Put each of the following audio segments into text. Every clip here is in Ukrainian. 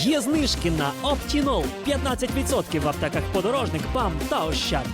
Є знижки на Оптінол 15% в аптеках подорожник, ПАМ та Ощад.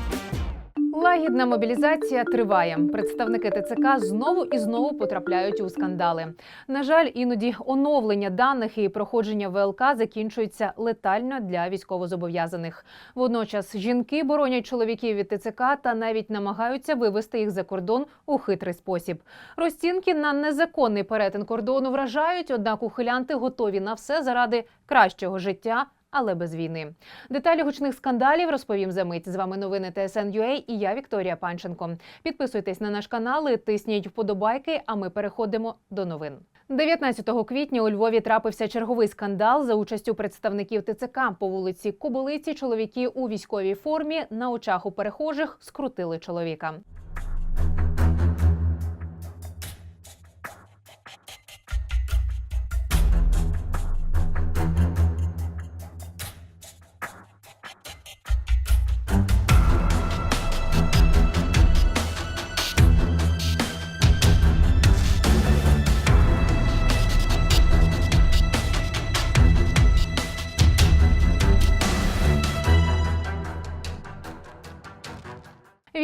Лагідна мобілізація триває. Представники ТЦК знову і знову потрапляють у скандали. На жаль, іноді оновлення даних і проходження ВЛК закінчується летально для військовозобов'язаних. Водночас жінки боронять чоловіків від ТЦК та навіть намагаються вивести їх за кордон у хитрий спосіб. Розцінки на незаконний перетин кордону вражають, однак ухилянти готові на все заради кращого життя. Але без війни деталі гучних скандалів розповім за мить. З вами новини ТСН.UA і я Вікторія Панченко. Підписуйтесь на наш канал, і тисніть вподобайки. А ми переходимо до новин. 19 квітня у Львові трапився черговий скандал за участю представників ТЦК по вулиці Кобилиці. Чоловіки у військовій формі на очах у перехожих скрутили чоловіка.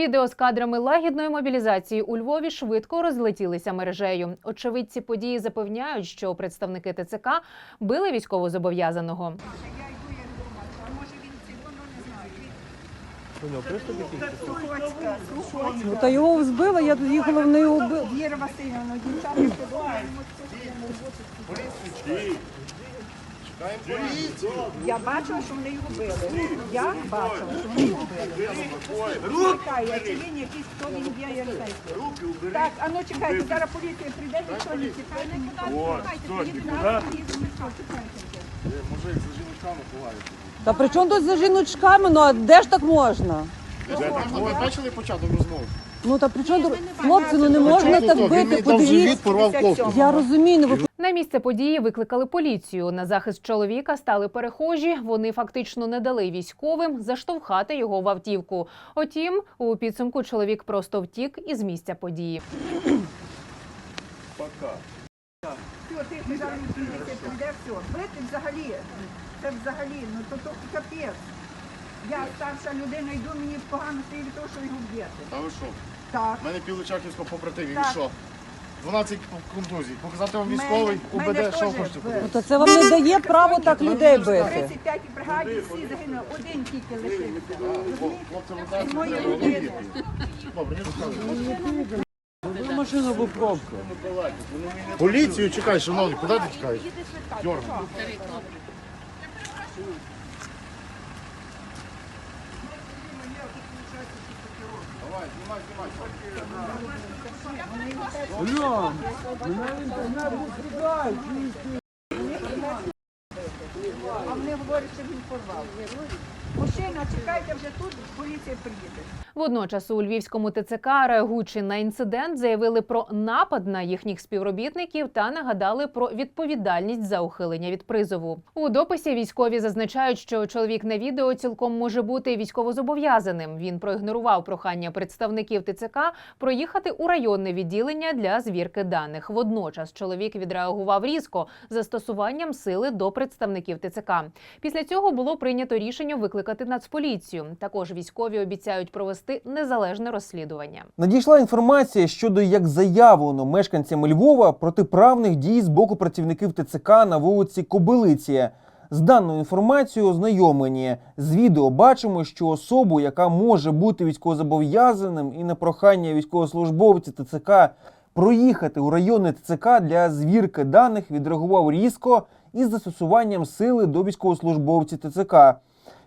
Відео з кадрами лагідної мобілізації у Львові швидко розлетілися мережею. Очевидці події запевняють, що представники ТЦК били військовозобов'язаного. Ну, Та його збила, я їхала в неї убила. Віра Васильівна, дівчата Я бачила, що вони його били. Я бачила, що вони його били. Чекай, а чи він якийсь, хто він є, я не знаю. Так, а ну чекайте, зараз поліція прийде, ніхто не чекайте. Чекайте, Та при чому тут за жіночками? Ну а де ж так можна? Ви бачили початок розмови? Ну та при чому тут- хлопці, ну не можна так бити, подивіться. порвав кофту. Я розумію, ну ви На місце події викликали поліцію. На захист чоловіка стали перехожі. Вони фактично не дали військовим заштовхати його в автівку. Утім, у підсумку чоловік просто втік із місця події. Все, ти прийде, все. Бити взагалі, це взагалі, ну то, то капець. Я старша людина, йду, мені погано від того, що його б'єте. Та ви що? Так. У мене півличаківського побратимів. Так. І що? 12 контузій. Показати вам військовий, мене УБД, що теж хочете? то це вам не дає право так людей бити. 35 бригаді всі загинули, один тільки лишився. Хлопці, ви знаєте, моєї що родини. Добре, не розказуйте. Машина в пробка. Поліцію чекай, шановні, куди ти тікаєш? Дьоргай. А вони говорять, що він порвав. Мужчина, чекайте вже тут, поліція приїде. Водночас у львівському ТЦК, реагуючи на інцидент, заявили про напад на їхніх співробітників та нагадали про відповідальність за ухилення від призову. У дописі військові зазначають, що чоловік на відео цілком може бути військовозобов'язаним. Він проігнорував прохання представників ТЦК проїхати у районне відділення для звірки даних. Водночас чоловік відреагував різко застосуванням сили до представників ТЦК. Після цього було прийнято рішення викликати нацполіцію. Також військові обіцяють провести незалежне розслідування. Надійшла інформація щодо як заявлено мешканцями Львова протиправних дій з боку працівників ТЦК на вулиці Кобилиці. З даною інформацією ознайомлені з відео бачимо, що особу, яка може бути військовозобов'язаним, і на прохання військовослужбовця ТЦК проїхати у районне ТЦК для звірки даних, відреагував різко із застосуванням сили до військовослужбовців ТЦК.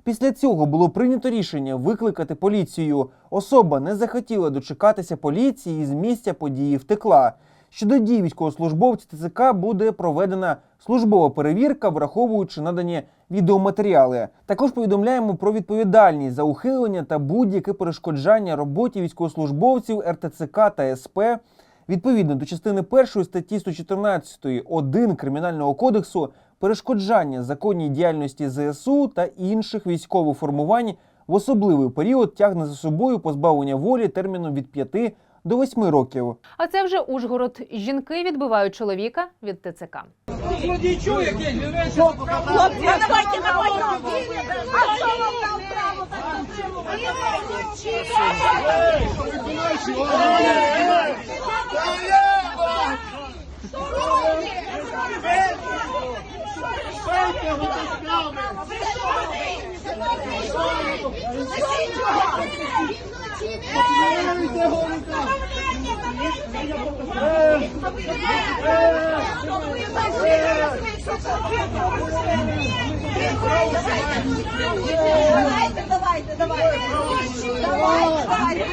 Після цього було прийнято рішення викликати поліцію. Особа не захотіла дочекатися поліції і з місця події втекла. Щодо дій військовослужбовців ТЦК буде проведена службова перевірка, враховуючи надані відеоматеріали. Також повідомляємо про відповідальність за ухилення та будь-яке перешкоджання роботі військовослужбовців РТЦК та СП. Відповідно до частини 1 статті 114 1 Кримінального кодексу перешкоджання законній діяльності ЗСУ та інших військових формувань в особливий період тягне за собою позбавлення волі терміном від 5 до 8 років. А це вже Ужгород. Жінки відбивають чоловіка від ТЦК. Давайте, давайте, давайте. Давайте, давайте.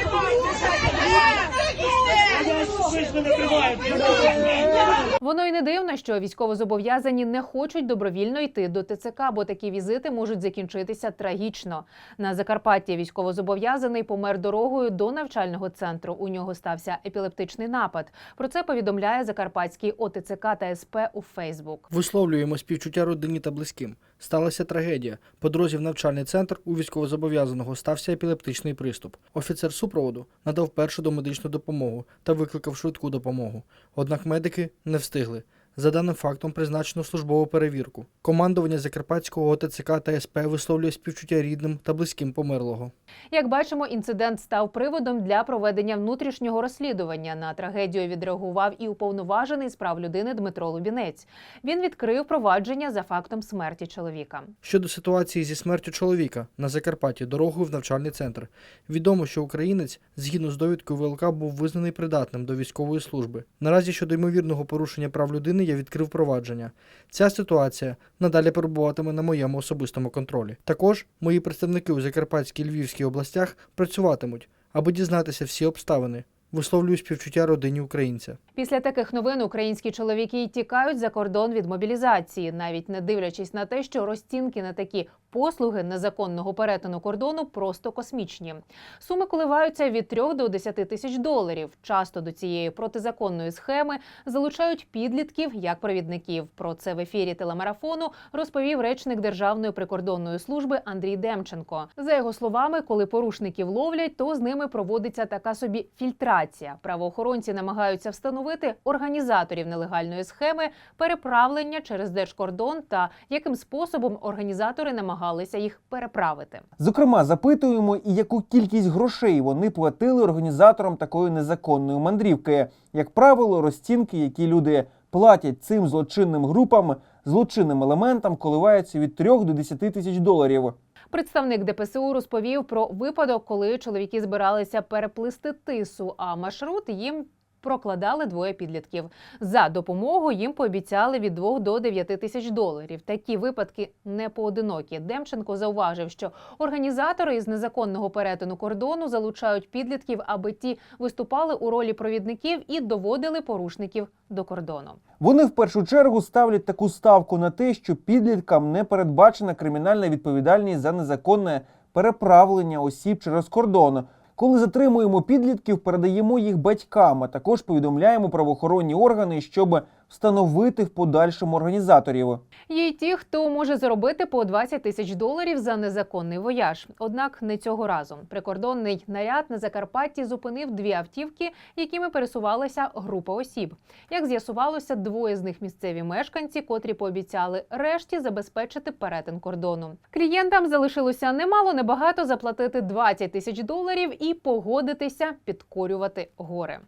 Воно й не дивно, що військовозобов'язані не хочуть добровільно йти до ТЦК, бо такі візити можуть закінчитися трагічно. На Закарпатті військовозобов'язаний помер дорогою до навчального центру. У нього стався епілептичний напад. Про це повідомляє Закарпатський ОТЦК та СП у Фейсбук. Висловлюємо співчуття родині та близьким. Сталася трагедія. По дорозі в навчальний центр у військовозобов'язаного стався епілептичний приступ. Офіцер супроводу надав першу домедичну допомогу та викликав швидку допомогу. Однак медики не встигли. За даним фактом призначено службову перевірку. Командування Закарпатського ОТЦК та СП висловлює співчуття рідним та близьким померлого. Як бачимо, інцидент став приводом для проведення внутрішнього розслідування. На трагедію відреагував і уповноважений з прав людини Дмитро Лубінець. Він відкрив провадження за фактом смерті чоловіка. Щодо ситуації зі смертю чоловіка на Закарпатті дорогою в навчальний центр. Відомо, що українець, згідно з довідкою ВЛК, був визнаний придатним до військової служби. Наразі щодо ймовірного порушення прав людини я відкрив провадження. Ця ситуація надалі перебуватиме на моєму особистому контролі. Також мої представники у Закарпатській Львівській областях працюватимуть, аби дізнатися всі обставини. Висловлюю співчуття родині українця. Після таких новин українські чоловіки тікають за кордон від мобілізації, навіть не дивлячись на те, що розцінки на такі послуги незаконного перетину кордону просто космічні. Суми коливаються від 3 до 10 тисяч доларів. Часто до цієї протизаконної схеми залучають підлітків як провідників. Про це в ефірі телемарафону розповів речник Державної прикордонної служби Андрій Демченко. За його словами, коли порушників ловлять, то з ними проводиться така собі фільтрація. Правоохоронці намагаються встановити організаторів нелегальної схеми, переправлення через держкордон та яким способом організатори намагалися їх переправити. Зокрема, запитуємо, і яку кількість грошей вони платили організаторам такої незаконної мандрівки. Як правило, розцінки, які люди платять цим злочинним групам, злочинним елементам, коливаються від 3 до 10 тисяч доларів. Представник ДПСУ розповів про випадок, коли чоловіки збиралися переплисти тису, а маршрут їм. Прокладали двоє підлітків. За допомогу їм пообіцяли від 2 до 9 тисяч доларів. Такі випадки не поодинокі. Демченко зауважив, що організатори із незаконного перетину кордону залучають підлітків, аби ті виступали у ролі провідників і доводили порушників до кордону. Вони в першу чергу ставлять таку ставку на те, що підліткам не передбачена кримінальна відповідальність за незаконне переправлення осіб через кордон. Коли затримуємо підлітків, передаємо їх батькам, а також повідомляємо правоохоронні органи, щоб встановити в подальшому організаторів. Є й ті, хто може заробити по 20 тисяч доларів за незаконний вояж. Однак не цього разу. Прикордонний наряд на Закарпатті зупинив дві автівки, якими пересувалася група осіб. Як з'ясувалося, двоє з них місцеві мешканці, котрі пообіцяли решті забезпечити перетин кордону. Клієнтам залишилося немало небагато заплатити 20 тисяч доларів і погодитися підкорювати гори.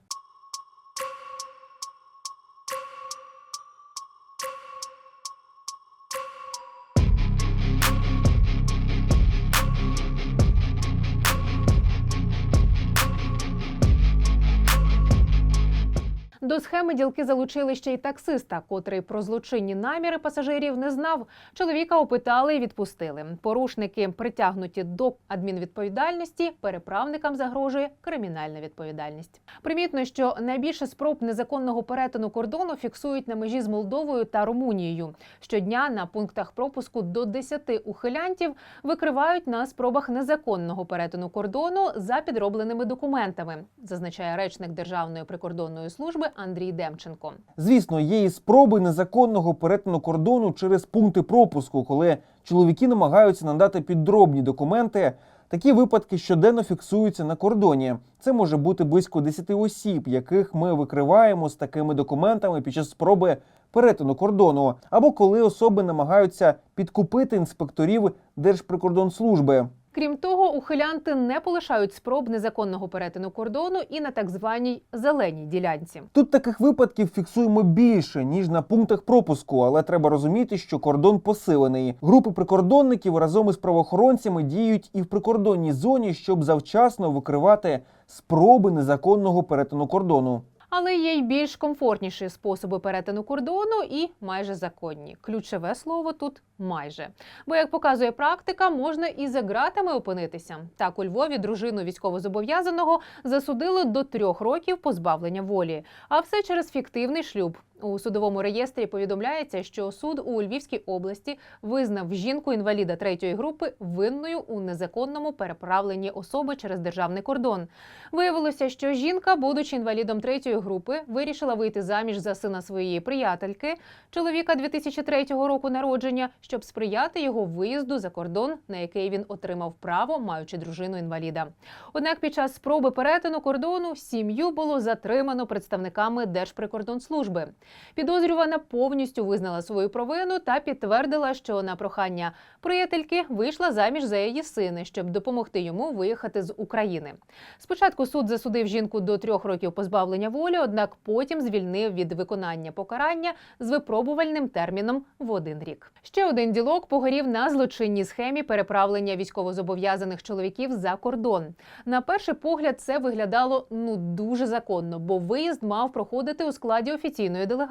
До схеми ділки залучили ще й таксиста, котрий про злочинні наміри пасажирів не знав. Чоловіка опитали і відпустили. Порушники притягнуті до адмінвідповідальності. Переправникам загрожує кримінальна відповідальність. Примітно, що найбільше спроб незаконного перетину кордону фіксують на межі з Молдовою та Румунією. Щодня на пунктах пропуску до 10 ухилянтів викривають на спробах незаконного перетину кордону за підробленими документами, зазначає речник Державної прикордонної служби Андрій Демченко. Звісно, є і спроби незаконного перетину кордону через пункти пропуску, коли чоловіки намагаються надати підробні документи Такі випадки щоденно фіксуються на кордоні. Це може бути близько 10 осіб, яких ми викриваємо з такими документами під час спроби перетину кордону, або коли особи намагаються підкупити інспекторів Держприкордонслужби. Крім того, ухилянти не полишають спроб незаконного перетину кордону і на так званій зеленій ділянці. Тут таких випадків фіксуємо більше ніж на пунктах пропуску, але треба розуміти, що кордон посилений. Групи прикордонників разом із правоохоронцями діють і в прикордонній зоні, щоб завчасно викривати спроби незаконного перетину кордону. Але є й більш комфортніші способи перетину кордону і майже законні. Ключове слово тут майже. Бо, як показує практика, можна і за ґратами опинитися. Так, у Львові дружину військовозобов'язаного засудили до трьох років позбавлення волі. А все через фіктивний шлюб. У судовому реєстрі повідомляється, що суд у Львівській області визнав жінку інваліда третьої групи винною у незаконному переправленні особи через державний кордон. Виявилося, що жінка, будучи інвалідом третьої групи, вирішила вийти заміж за сина своєї приятельки, чоловіка 2003 року народження, щоб сприяти його виїзду за кордон, на який він отримав право, маючи дружину інваліда. Однак під час спроби перетину кордону сім'ю було затримано представниками Держприкордонслужби. Підозрювана повністю визнала свою провину та підтвердила, що на прохання приятельки вийшла заміж за її сина, щоб допомогти йому виїхати з України. Спочатку суд засудив жінку до трьох років позбавлення волі, однак потім звільнив від виконання покарання з випробувальним терміном в один рік. Ще один ділок погорів на злочинній схемі переправлення військовозобов'язаних чоловіків за кордон. На перший погляд це виглядало ну дуже законно, бо виїзд мав проходити у складі офіційної делегації.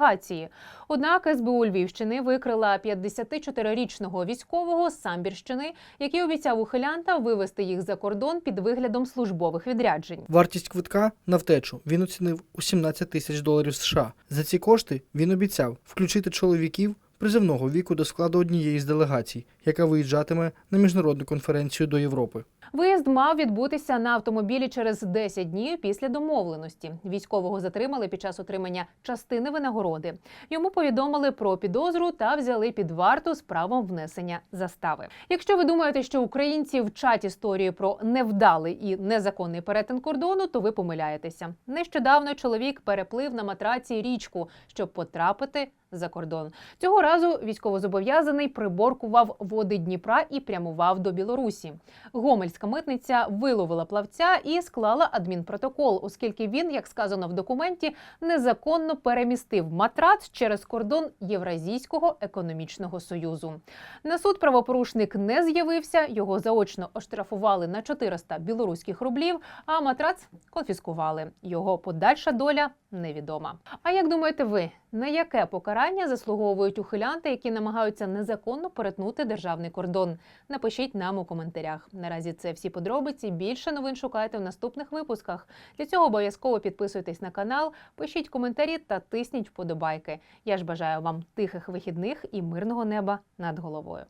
Однак СБУ Львівщини викрила 54-річного військового з Самбірщини, який обіцяв ухилянта вивезти їх за кордон під виглядом службових відряджень. Вартість квитка на втечу він оцінив у 17 тисяч доларів США. За ці кошти він обіцяв включити чоловіків призивного віку до складу однієї з делегацій, яка виїжджатиме на міжнародну конференцію до Європи. Виїзд мав відбутися на автомобілі через 10 днів після домовленості. Військового затримали під час отримання частини винагороди. Йому повідомили про підозру та взяли під варту з правом внесення застави. Якщо ви думаєте, що українці вчать історію про невдалий і незаконний перетин кордону, то ви помиляєтеся. Нещодавно чоловік переплив на матраці річку, щоб потрапити за кордон. Цього разу військовозобов'язаний приборкував води Дніпра і прямував до Білорусі. Гомельська митниця виловила плавця і склала адмінпротокол, оскільки він, як сказано в документі, незаконно перемістив матрац через кордон Євразійського економічного союзу. На суд правопорушник не з'явився. Його заочно оштрафували на 400 білоруських рублів, а матрац конфіскували. Його подальша доля невідома. А як думаєте ви, на яке покарання заслуговують ухилянти, які намагаються незаконно перетнути державний кордон? Напишіть нам у коментарях. Наразі це всі подробиці. Більше новин шукайте в наступних випусках. Для цього обов'язково підписуйтесь на канал, пишіть коментарі та тисніть вподобайки. Я ж бажаю вам тихих вихідних і мирного неба над головою.